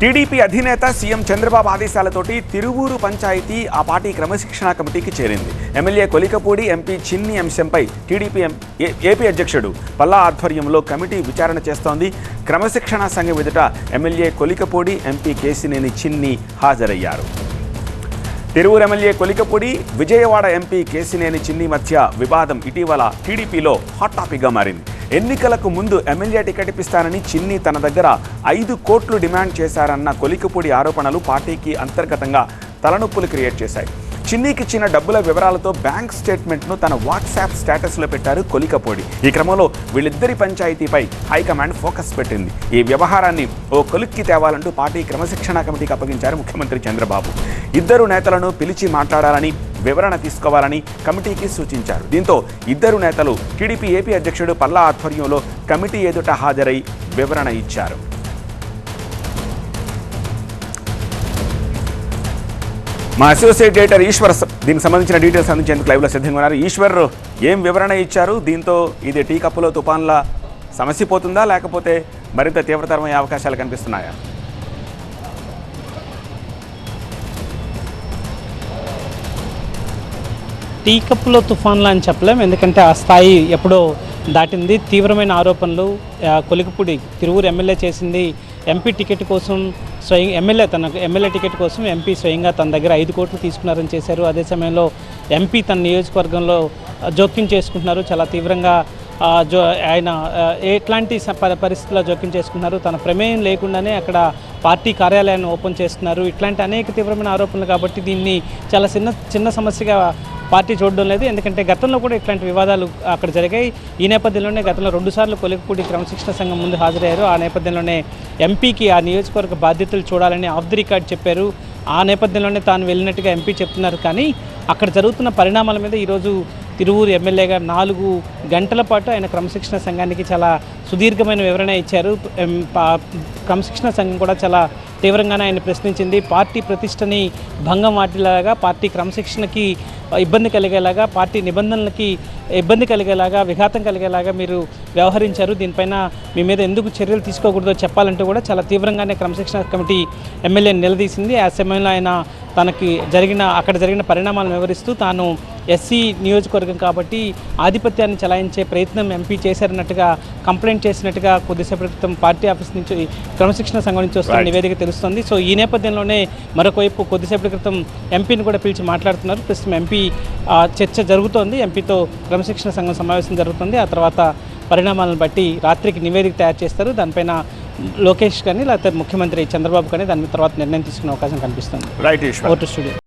TDP అధినేత CM Chandrababu ఆదేశాలతోటి తిరువూరు పంచాయతీ ఆ పార్టీ క్రమశిక్షణ కమిటీకి చేరింది. ఎమ్మెల్యే కొలికపూడి ఎంపీ చిన్ని అంశంపై టీడీపీ ఎం- ఏ- ఏపీ అధ్యక్షుడు పల్లా ఆధ్వర్యంలో కమిటీ విచారణ చేస్తోంది. క్రమశిక్షణ సంఘం ఎదుట ఎమ్మెల్యే కొలికపూడి ఎంపీ కేసినేని చిన్ని హాజరయ్యారు. తిరువురు ఎమ్మెల్యే కొలికపూడి విజయవాడ ఎంపీ కేసినేని చిన్ని మధ్య వివాదం ఇటీవల టీడీపీలో హాట్ టాపిక్గా మారింది. ఎన్నికలకు ముందు ఎమ్మెల్యే టికెట్ ఇప్పిస్తానని చిన్ని తన దగ్గర ఐదు కోట్లు డిమాండ్ చేశారన్న కొలికపూడి ఆరోపణలు పార్టీకి అంతర్గతంగా తలనొప్పులు క్రియేట్ చేశాయి. చిన్నీకి ఇచ్చిన డబ్బుల వివరాలతో బ్యాంక్ స్టేట్మెంట్ను తన వాట్సాప్ స్టేటస్లో పెట్టారు కొలికపూడి. ఈ క్రమంలో వీళ్ళిద్దరి పంచాయతీపై హైకమాండ్ ఫోకస్ పెట్టింది. ఈ వ్యవహారాన్ని ఓ కొలిక్కి తేవాలంటూ పార్టీ క్రమశిక్షణా కమిటీకి అప్పగించారు ముఖ్యమంత్రి చంద్రబాబు. ఇద్దరు నేతలను పిలిచి మాట్లాడాలని వివరణ తీసుకోవాలని కమిటీకి సూచించారు. దీంతో ఇద్దరు నేతలు టీడీపీ ఏపీ అధ్యక్షుడు పల్లా ఆధ్వర్యంలో కమిటీ ఎదుట హాజరై వివరణ ఇచ్చారు. మా అసోసియేట్ డైరెక్టర్ ఈశ్వర్ దీనికి సంబంధించిన డీటెయిల్స్ అందించేందుకు లైవ్లో సిద్ధంగా ఉన్నారు. ఈశ్వర్ ఏం వివరణ ఇచ్చారు? దీంతో ఇది టీ కప్పులో తుఫాన్ల సమస్య పోతుందా? లేకపోతే మరింత తీవ్రతరమయ్యే అవకాశాలు కనిపిస్తున్నాయా? టీ కప్పులో తుఫాన్లు అని చెప్పలేం. ఎందుకంటే ఆ స్థాయి ఎప్పుడో దాటింది. తీవ్రమైన ఆరోపణలు కొలికిపూడి తిరువురు ఎమ్మెల్యే చేసింది ఎంపీ టికెట్ కోసం స్వయం ఎమ్మెల్యే తన ఎమ్మెల్యే టికెట్ కోసం ఎంపీ స్వయంగా తన దగ్గర ఐదు కోట్లు తీసుకున్నారని చేశారు. అదే సమయంలో ఎంపీ తన నియోజకవర్గంలో జోక్యం చేసుకుంటున్నారు. చాలా తీవ్రంగా జో ఆయన ఎట్లాంటి పరిస్థితుల్లో జోక్యం చేసుకున్నారు తన ప్రమేయం లేకుండానే అక్కడ పార్టీ కార్యాలయాన్ని ఓపెన్ చేస్తున్నారు. ఇట్లాంటి అనేక తీవ్రమైన ఆరోపణలు కాబట్టి దీన్ని చాలా చిన్న చిన్న సమస్యగా పార్టీ చూడడం లేదు. ఎందుకంటే గతంలో కూడా ఇట్లాంటి వివాదాలు అక్కడ జరిగాయి. ఈ నేపథ్యంలోనే గతంలో రెండుసార్లు కొలికపూడి క్రమశిక్షణ సంఘం ముందు హాజరయ్యారు. ఆ నేపథ్యంలోనే ఎంపీకి ఆ నియోజకవర్గ బాధ్యతలు చూడాలని ఆఫ్ ది రికార్డ్ చెప్పారు. ఆ నేపథ్యంలోనే తాను వెళ్ళినట్టుగా ఎంపీ చెప్తున్నారు. కానీ అక్కడ జరుగుతున్న పరిణామాల మీద ఈరోజు తిరువూరు ఎమ్మెల్యేగా నాలుగు గంటల పాటు ఆయన క్రమశిక్షణ సంఘానికి చాలా సుదీర్ఘమైన వివరణ ఇచ్చారు. క్రమశిక్షణ సంఘం కూడా చాలా తీవ్రంగానే ఆయన ప్రశ్నించింది. పార్టీ ప్రతిష్టని భంగం వాటిలాగా పార్టీ క్రమశిక్షణకి ఇబ్బంది కలిగేలాగా పార్టీ నిబంధనలకి ఇబ్బంది కలిగేలాగా విఘాతం కలిగేలాగా మీరు వ్యవహరించారు. దీనిపైన మీ మీద ఎందుకు చర్యలు తీసుకోకూడదో చెప్పాలంటూ కూడా చాలా తీవ్రంగానే క్రమశిక్షణ కమిటీ ఎమ్మెల్యే నిలదీసింది. ఆ సమయంలో ఆయన తనకి జరిగిన అక్కడ జరిగిన పరిణామాలను వివరిస్తూ తాను ఎస్సీ నియోజకవర్గం కాబట్టి ఆధిపత్యాన్ని చలాయించే ప్రయత్నం ఎంపీ చేశారన్నట్టుగా కంప్లైంట్ చేసినట్టుగా కొద్దిసేపటి క్రితం పార్టీ ఆఫీస్ నుంచి క్రమశిక్షణ సంఘం నుంచి వస్తున్న. నివేదిక తెలుస్తుంది. సో ఈ నేపథ్యంలోనే మరొక వైపు కొద్దిసేపటి క్రితం ఎంపీని కూడా పిలిచి మాట్లాడుతున్నారు. ప్రస్తుతం ఎంపీ చర్చ జరుగుతోంది. ఎంపీతో క్రమశిక్షణ సంఘం సమావేశం జరుగుతుంది. ఆ తర్వాత పరిణామాలను బట్టి రాత్రికి నివేదిక తయారు చేస్తారు. దానిపైన లోకేష్ కానీ లేకపోతే ముఖ్యమంత్రి చంద్రబాబు కానీ దాని తర్వాత నిర్ణయం తీసుకునే అవకాశం కనిపిస్తుంది. Right vote studio.